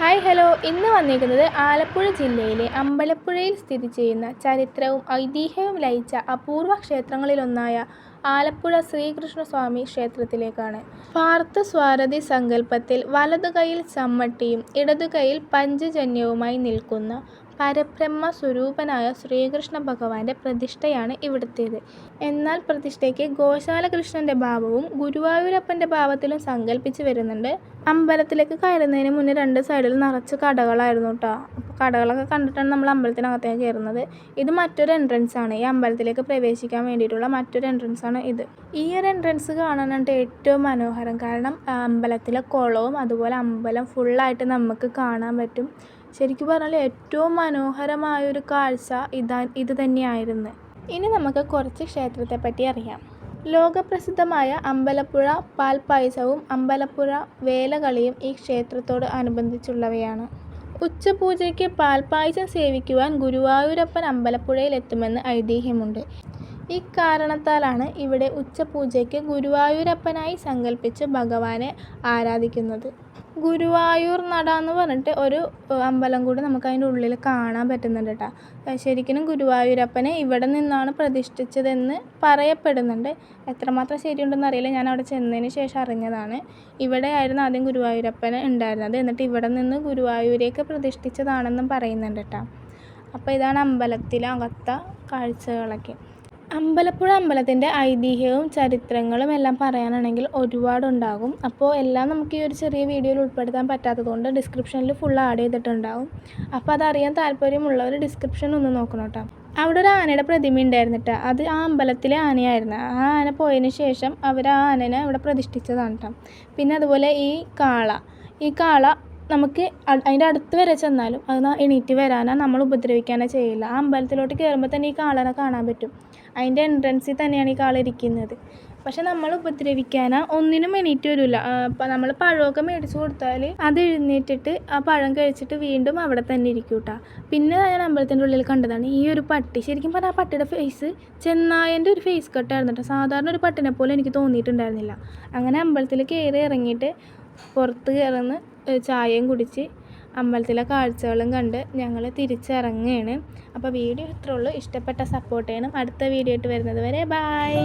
Hi hello. ഇന്ന് വന്നിരിക്കുന്നത് ആലപ്പുഴ ജില്ലയിലെ അമ്പലപ്പുഴയിൽ സ്ഥിതി ചെയ്യുന്ന ചരിത്രവും ഐതിഹ്യവും ലയിച്ച അപൂർവ ക്ഷേത്രങ്ങളിലൊന്നായ ആലപ്പുഴ ശ്രീകൃഷ്ണസ്വാമി ക്ഷേത്രത്തിലേക്കാണ്. പാർത്ഥസ്വാരഥി സങ്കല്പത്തിൽ വലതു കൈയിൽ ചമ്മട്ടിയും ഇടതു കൈയിൽ പഞ്ചജന്യവുമായി നിൽക്കുന്ന പരബ്രഹ്മ സ്വരൂപനായ ശ്രീകൃഷ്ണ ഭഗവാന്റെ പ്രതിഷ്ഠയാണ് ഇവിടുത്തേത്. എന്നാൽ പ്രതിഷ്ഠയ്ക്ക് ഗോശാലകൃഷ്ണന്റെ ഭാവവും ഗുരുവായൂരപ്പന്റെ ഭാവത്തിലും സങ്കല്പിച്ച് വരുന്നുണ്ട്. അമ്പലത്തിലേക്ക് കയറുന്നതിന് മുന്നേ രണ്ട് സൈഡിൽ നിറച്ച് കടകളായിരുന്നു കേട്ടോ അപ്പോൾ കടകളൊക്കെ കണ്ടിട്ടാണ് നമ്മൾ അമ്പലത്തിനകത്തേക്ക് കയറുന്നത്. ഇത് മറ്റൊരു എൻട്രൻസ് ആണ്. ഈ അമ്പലത്തിലേക്ക് പ്രവേശിക്കാൻ വേണ്ടിയിട്ടുള്ള മറ്റൊരു എൻട്രൻസ് ആണ് ഇത്. ഈ ഒരു എൻട്രൻസ് കാണാനായിട്ട് ഏറ്റവും മനോഹരം. കാരണം അമ്പലത്തിലെ കുളവും അതുപോലെ അമ്പലം ഫുള്ളായിട്ട് നമുക്ക് കാണാൻ പറ്റും. ശരിക്കും പറഞ്ഞാൽ ഏറ്റവും മനോഹരമായൊരു കാഴ്ച ഇതാ ഇത് തന്നെയായിരുന്നു. ഇനി നമുക്ക് കുറച്ച് ക്ഷേത്രത്തെ പറ്റി അറിയാം. ലോകപ്രസിദ്ധമായ അമ്പലപ്പുഴ പാൽപ്പായസവും അമ്പലപ്പുഴ വേലകളിയും ഈ ക്ഷേത്രത്തോട് അനുബന്ധിച്ചുള്ളവയാണ്. ഉച്ചപൂജയ്ക്ക് പാൽപ്പായസം സേവിക്കുവാൻ ഗുരുവായൂരപ്പൻ അമ്പലപ്പുഴയിൽ എത്തുമെന്ന് ഐതിഹ്യമുണ്ട്. ഇക്കാരണത്താലാണ് ഇവിടെ ഉച്ചപൂജയ്ക്ക് ഗുരുവായൂരപ്പനായി സങ്കല്പിച്ച് ഭഗവാനെ ആരാധിക്കുന്നത്. ഗുരുവായൂർ നട എന്ന് പറഞ്ഞിട്ട് ഒരു അമ്പലം കൂടി നമുക്ക് അതിന്റെ ഉള്ളിൽ കാണാൻ പറ്റുന്നുണ്ട് കേട്ടോ ശരിക്കും ഗുരുവായൂരപ്പനെ ഇവിടെ നിന്നാണ് പ്രതിഷ്ഠിച്ചതെന്ന് പറയപ്പെടുന്നുണ്ട്. എത്രമാത്രം ശരിയുണ്ടെന്ന് അറിയില്ല. ഞാൻ അവിടെ ചെന്നതിന് ശേഷം അറിഞ്ഞതാണ്. ഇവിടെയായിരുന്നു ആദ്യം ഗുരുവായൂരപ്പന് ഉണ്ടായിരുന്നത്. എന്നിട്ട് ഇവിടെ നിന്ന് ഗുരുവായൂരേക്ക് പ്രതിഷ്ഠിച്ചതാണെന്നും പറയുന്നുണ്ട് കേട്ടോ അപ്പോൾ ഇതാണ് അമ്പലത്തിലെ അകത്ത കാഴ്ചകളൊക്കെ. അമ്പലപ്പുഴ അമ്പലത്തിന്റെ ഐതിഹ്യവും ചരിത്രങ്ങളും എല്ലാം പറയാനാണെങ്കിൽ ഒരുപാടുണ്ടാകും. അപ്പോൾ എല്ലാം നമുക്ക് ഈ ഒരു ചെറിയ വീഡിയോയിൽ ഉൾപ്പെടുത്താൻ പറ്റാത്തതുകൊണ്ട് ഡിസ്ക്രിപ്ഷനിൽ ഫുൾ ആഡ് ചെയ്തിട്ടുണ്ടാകും അപ്പോൾ അതറിയാൻ താല്പര്യമുള്ളവർ ഡിസ്ക്രിപ്ഷൻ ഒന്ന് നോക്കണം കേട്ടോ. അവിടെ ഒരു ആനയുടെ പ്രതിമ ഉണ്ടായിരുന്നു കേട്ടോ. അത് ആ അമ്പലത്തിലെ ആനയായിരുന്നു. ആ ആന പോയതിന് ശേഷം അവർ ആ ആനനെ അവിടെ പ്രതിഷ്ഠിച്ചതാണ് കേട്ടോ. പിന്നെ അതുപോലെ ഈ കാള. ഈ കാള നമുക്ക് അതിന്റെ അടുത്ത് വരെ ചെന്നാലും അത് എണീറ്റ് വരാനോ നമ്മൾ ഉപദ്രവിക്കാനോ ചെയ്യില്ല ആ അമ്പലത്തിലോട്ട് കയറുമ്പോൾ തന്നെ ഈ കാളനെ കാണാൻ പറ്റും. അതിന്റെ എൻട്രൻസിൽ തന്നെയാണ് ഈ കാള ഇരിക്കുന്നത്. പക്ഷെ നമ്മൾ ഉപദ്രവിക്കാനാ ഒന്നിനും എണീറ്റ് വരില്ല അപ്പം നമ്മൾ പഴമൊക്കെ മേടിച്ച് കൊടുത്താൽ അത് എഴുന്നേറ്റിട്ട് ആ പഴം കഴിച്ചിട്ട് വീണ്ടും അവിടെ തന്നെ ഇരിക്കും കേട്ടോ പിന്നെ ഞാൻ അമ്പലത്തിന്റെ ഉള്ളിൽ കണ്ടതാണ് ഈ ഒരു പട്ടി. ശരിക്കും പറഞ്ഞാൽ ആ പട്ടിയുടെ ഫേസ് ചെന്നായന്റെ ഒരു ഫേസ് കട്ടായിരുന്നു കേട്ടോ സാധാരണ ഒരു പട്ടിനെ പോലെ എനിക്ക് തോന്നിയിട്ടുണ്ടായിരുന്നില്ല. അങ്ങനെ അമ്പലത്തിൽ കയറി ഇറങ്ങിയിട്ട് പുറത്ത് കയറുന്ന ചായയും കുടിച്ച് അമ്പലത്തിലെ കാഴ്ചകളും കണ്ട് ഞങ്ങൾ തിരിച്ചിറങ്ങുകയാണ്. അപ്പോൾ വീഡിയോ ഇത്രേ ഉള്ളൂ. ഇഷ്ടപ്പെട്ട സപ്പോർട്ട് ചെയ്യണം. അടുത്ത വീഡിയോ ആയിട്ട് വരുന്നത് വരെ ബായ്